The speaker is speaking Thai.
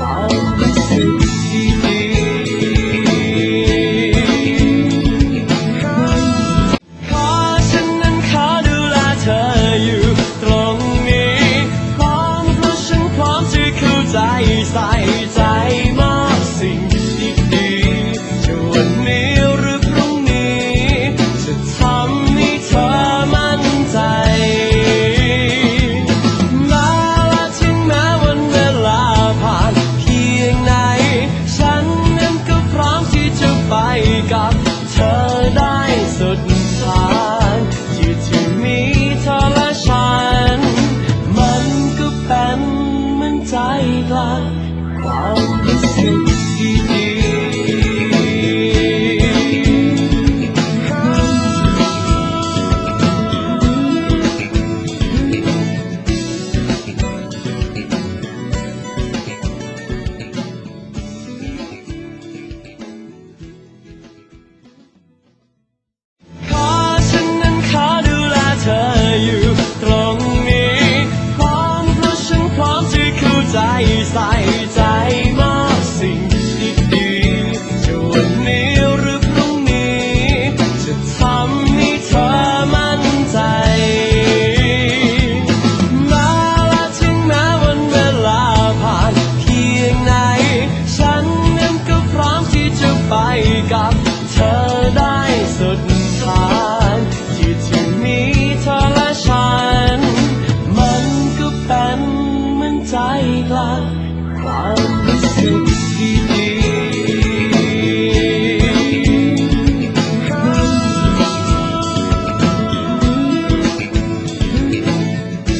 ควรู้ฉันนั้นขอดูแลเธออยู่ตรงนี้ความรู้ฉันพร้อมจะเข้าใจใส่ใจ กับเธอได้สุดทางที่ที่มีเธอและฉัน มันก็เป็นเหมือนใจกลาง 来，快。